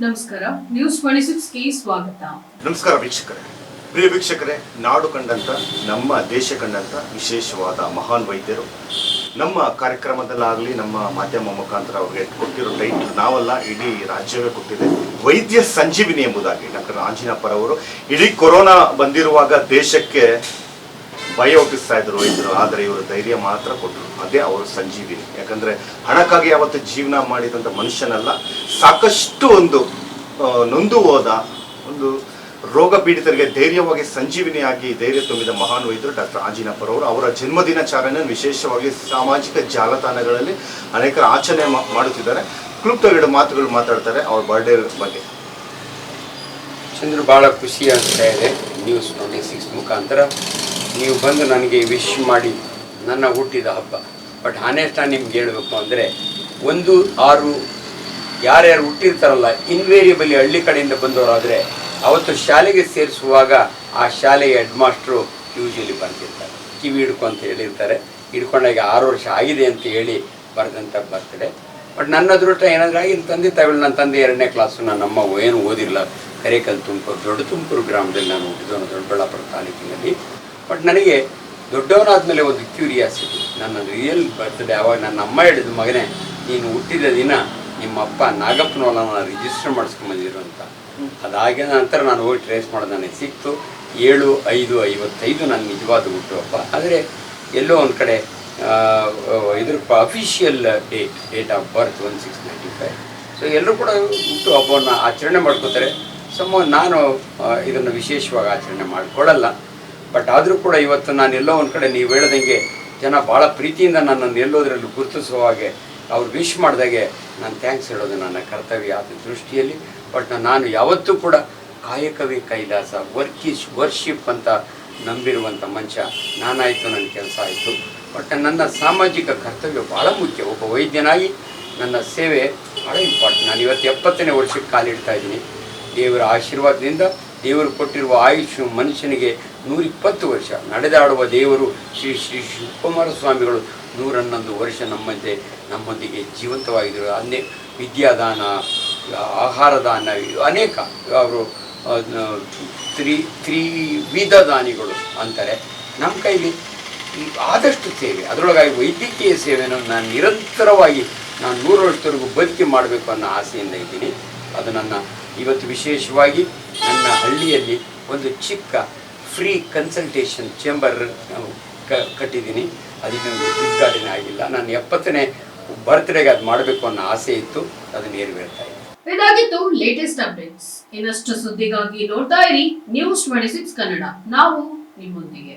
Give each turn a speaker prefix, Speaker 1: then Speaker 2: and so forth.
Speaker 1: ನಮಸ್ಕಾರ. News twenty ಸ್ವಾಗತ.
Speaker 2: ನಮಸ್ಕಾರ ವೀಕ್ಷಕರೇ. ಪ್ರಿಯ ವೀಕ್ಷಕರೇ, ನಾಡು ಕಂಡಂತ, ನಮ್ಮ ದೇಶ ಕಂಡಂತ ವಿಶೇಷವಾದ ಮಹಾನ್ ವೈದ್ಯರು. ನಮ್ಮ ಕಾರ್ಯಕ್ರಮದಲ್ಲಾಗಲಿ, ನಮ್ಮ ಮಾಧ್ಯಮ ಮುಖಾಂತರ ಅವ್ರಿಗೆ ಕೊಟ್ಟಿರೋ ಟೈಟ್ ನಾವಲ್ಲ, ಇಡೀ ರಾಜ್ಯವೇ ಕೊಟ್ಟಿದೆ. ವೈದ್ಯ ಸಂಜೀವಿನಿ ಎಂಬುದಾಗಿ ಡಾಕ್ಟರ್ ಆಂಜಿನಪ್ಪರವರು ಇಡೀ ಕೊರೋನಾ ಬಂದಿರುವಾಗ ದೇಶಕ್ಕೆ ಭಯ ಒಪ್ಪಿಸ್ತಾ ಇದ್ರು ರೈತರು ಆದರೆ ಇವರು ಧೈರ್ಯ ಮಾತ್ರ ಕೊಟ್ಟರು ಅದೇ ಅವರು ಸಂಜೀವಿನಿ. ಯಾಕಂದ್ರೆ ಹಣಕ್ಕಾಗಿ ಯಾವತ್ತು ಜೀವನ ಮಾಡಿದಂಥ ಮನುಷ್ಯನಲ್ಲ, ಸಾಕಷ್ಟು ಒಂದು ನೊಂದು ಹೋದ ಒಂದು ರೋಗ ಪೀಡಿತರಿಗೆ ಧೈರ್ಯವಾಗಿ ಸಂಜೀವಿನಿಯಾಗಿ ಧೈರ್ಯ ತುಂಬಿದ ಮಹಾನ್ ವೈದ್ಯರು ಡಾಕ್ಟರ್ ಆಂಜಿನಪ್ಪರವರು ಅವರ. ಜನ್ಮದಿನಾಚರಣೆ ವಿಶೇಷವಾಗಿ ಸಾಮಾಜಿಕ ಜಾಲತಾಣಗಳಲ್ಲಿ ಅನೇಕರು ಆಚರಣೆ ಮಾಡುತ್ತಿದ್ದಾರೆ. ಎರಡು ಮಾತುಗಳು ಮಾತಾಡ್ತಾರೆ ಅವ್ರ ಬರ್ಡೇ ಬಗ್ಗೆ.
Speaker 3: ಚಂದ್ರ ಭಾಳ ಖುಷಿ ಆಗ್ತಾ ಇದೆ. ನ್ಯೂಸ್ ಟ್ವೆಂಟಿ ಸಿಕ್ಸ್ ಮುಖಾಂತರ. ನೀವು ಬಂದು ನನಗೆ ವಿಶ್ ಮಾಡಿ ನನ್ನ ಹುಟ್ಟಿದ ಹಬ್ಬ. ಬಟ್ ಹಾನೆಸ್ಟ್ ನಾನು ನಿಮ್ಗೆ ಹೇಳಬೇಕು ಅಂದರೆ, ಒಂದು, ಆರು, ಯಾರ್ಯಾರು ಹುಟ್ಟಿರ್ತಾರಲ್ಲ ಇನ್ವೇರಿಯಬಲಿ ಹಳ್ಳಿ ಕಡೆಯಿಂದ ಬಂದವರಾದರೆ, ಅವತ್ತು ಶಾಲೆಗೆ ಸೇರಿಸುವಾಗ ಆ ಶಾಲೆಯ ಹೆಡ್ ಮಾಸ್ಟ್ರು ಯೂಶಲಿ ಬರ್ತಿರ್ತಾರೆ ಕಿವಿ ಹಿಡ್ಕೊ ಅಂತ ಹೇಳಿರ್ತಾರೆ. ಹಿಡ್ಕೊಂಡಾಗ ಆರು ವರ್ಷ ಆಗಿದೆ ಅಂತ ಹೇಳಿ ಬರೆದಂಥ ಬರ್ತಡೆ ಬಟ್ ನನ್ನ ಅದೃಷ್ಟ ಏನಂದ್ರೆ, ಆಗಿನ ತಂದೆ ತಾಯಿಗಳು, ನನ್ನ ತಂದೆ ಎರಡನೇ ಕ್ಲಾಸು ನನ್ನ ಅಮ್ಮ ಏನು ಓದಿರಲ್ಲ ಕರೇಕಲ್ ತುಮಕೂರು, ದೊಡ್ಡ ತುಮಕೂರು ಗ್ರಾಮದಲ್ಲಿ ನಾನು ಹುಟ್ಟಿದವನು ದೊಡ್ಡಬಳ್ಳಾಪುರ ತಾಲೂಕಿನಲ್ಲಿ. ಬಟ್ ನನಗೆ ದೊಡ್ಡವನಾದ ಮೇಲೆ ಒಂದು ಕ್ಯೂರಿಯಾಸಿಟಿ ನನ್ನ ರಿಯಲ್ ಬರ್ತ್ಡೇ ಅವಾಗ ನನ್ನ ಅಮ್ಮ ಹೇಳಿದ ಮಗನೇ, ನೀನು ಹುಟ್ಟಿದ ದಿನ ನಿಮ್ಮ ಅಪ್ಪ ನಾಗಪ್ಪನವಲನ ರಿಜಿಸ್ಟರ್ ಮಾಡಿಸ್ಕೊಂಬಂದಿರು ಅಂತ. ಅದಾಗಿದ ನಂತರ ನಾನು ಹೋಗಿ ಟ್ರೇಸ್ ಮಾಡೋದು ನನಗೆ ಸಿಕ್ತು. ಏಳು, ಐದು, ಐವತ್ತೈದು ನನ್ನ ನಿಜವಾದ ಹುಟ್ಟು ಹಬ್ಬ ಆದರೆ ಎಲ್ಲೋ ಒಂದು ಕಡೆ ಇದ್ರ official date date of birth one six ninety five so ಎಲ್ಲರೂ ಕೂಡ ಹುಟ್ಟು ಹಬ್ಬವನ್ನು ಆಚರಣೆ ಮಾಡ್ಕೋತಾರೆ. ಸಮ ನಾನು ಇದನ್ನು ವಿಶೇಷವಾಗಿ ಆಚರಣೆ ಮಾಡಿಕೊಳ್ಳಲ್ಲ. ಬಟ್ ಆದರೂ ಕೂಡ ಇವತ್ತು ನಾನು ಎಲ್ಲೋ ಒಂದು ಕಡೆ ನೀವು ಹೇಳ್ದಂಗೆ ಜನ ಭಾಳ ಪ್ರೀತಿಯಿಂದ ನನ್ನನ್ನು ಎಲ್ಲೋದ್ರಲ್ಲಿ ಗುರುತಿಸುವ ಹಾಗೆ ಅವ್ರು ವಿಶ್ ಮಾಡಿದಾಗೆ ನಾನು ಥ್ಯಾಂಕ್ಸ್ ಹೇಳೋದು ನನ್ನ ಕರ್ತವ್ಯ ಆದ ದೃಷ್ಟಿಯಲ್ಲಿ. ಬಟ್ ನಾನು ಯಾವತ್ತೂ ಕೂಡ ಕಾಯಕವೇ ಕೈಲಾಸ ವರ್ಕ್ ಈಸ್ ವರ್ಷಿಪ್ ಅಂತ ನಂಬಿರುವಂಥ ಮಂಚ ನಾನಾಯಿತು ನನ್ನ ಕೆಲಸ ಆಯಿತು. ಬಟ್ ನನ್ನ ಸಾಮಾಜಿಕ ಕರ್ತವ್ಯ ಭಾಳ ಮುಖ್ಯ. ಒಬ್ಬ ವೈದ್ಯನಾಗಿ ನನ್ನ ಸೇವೆ ಭಾಳ ಇಂಪಾರ್ಟೆಂಟ್ ನಾನು ಇವತ್ತು ಎಪ್ಪತ್ತನೇ ವರ್ಷಕ್ಕೆ ಕಾಲಿಡ್ತಾ ಇದ್ದೀನಿ. ದೇವರ ಆಶೀರ್ವಾದದಿಂದ ದೇವರು ಕೊಟ್ಟಿರುವ ಆಯುಷು ಮನುಷ್ಯನಿಗೆ ನೂರಿಪ್ಪತ್ತು ವರ್ಷ. ನಡೆದಾಡುವ ದೇವರು ಶ್ರೀ ಶ್ರೀ ಶಿವಕುಮಾರ ಸ್ವಾಮಿಗಳು ನೂರನ್ನೊಂದು ವರ್ಷ ನಮ್ಮಂತೆ ನಮ್ಮೊಂದಿಗೆ ಜೀವಂತವಾಗಿದ್ದರು. ಅನೇಕ ವಿದ್ಯಾದಾನ ಆಹಾರ ದಾನ ಅನೇಕ ಅವರು ತ್ರಿ ತ್ರಿವಿಧ ದಾನಿಗಳು ಅಂತಾರೆ. ನಮ್ಮ ಕೈಲಿ ಆದಷ್ಟು ಸೇವೆ, ಅದರೊಳಗಾಗಿ ವೈದ್ಯಕೀಯ ಸೇವೆಯನ್ನು ನಾನು ನಿರಂತರವಾಗಿ, ನಾನು ನೂರು ವರ್ಷದವರೆಗೂ ಬದುಕಿ ಮಾಡಬೇಕು ಅನ್ನೋ ಆಸೆಯಿಂದ ಇದ್ದೀನಿ. ಅದು ನನ್ನ ಇವತ್ತು ವಿಶೇಷವಾಗಿ ನನ್ನ ಹಳ್ಳಿಯಲ್ಲಿ ಒಂದು ಚಿಕ್ಕ ಫ್ರೀ ಕನ್ಸಲ್ಟೇಷನ್ ಚೇಂಬರ್ ಕ, ಕಟ್ಟಿದ್ದೀನಿ. ಅದಕ್ಕೆ ಉದ್ಘಾಟನೆ ಆಗಿಲ್ಲ. ನಾನು ಎಪ್ಪತ್ತನೇ ಬರ್ತ್ಡೇಗೆ ಅದು ಮಾಡಬೇಕು ಅನ್ನೋ ಆಸೆ ಇತ್ತು. ಅದು ನೆರವೇರ್ತಾ ಇದೆ
Speaker 1: ಇದಾಗಿತ್ತು ಲೇಟೆಸ್ಟ್ ಅಪ್ಡೇಟ್ಸ್ ಇನ್ನಷ್ಟು ಸುದ್ದಿಗಾಗಿ ನೋಡ್ತಾ ಇರಿ ನ್ಯೂಸ್ ಟ್ವೆಂಟಿ ಸಿಕ್ಸ್ ಕನ್ನಡ. ನಾವು ನಿಮ್ಮೊಂದಿಗೆ.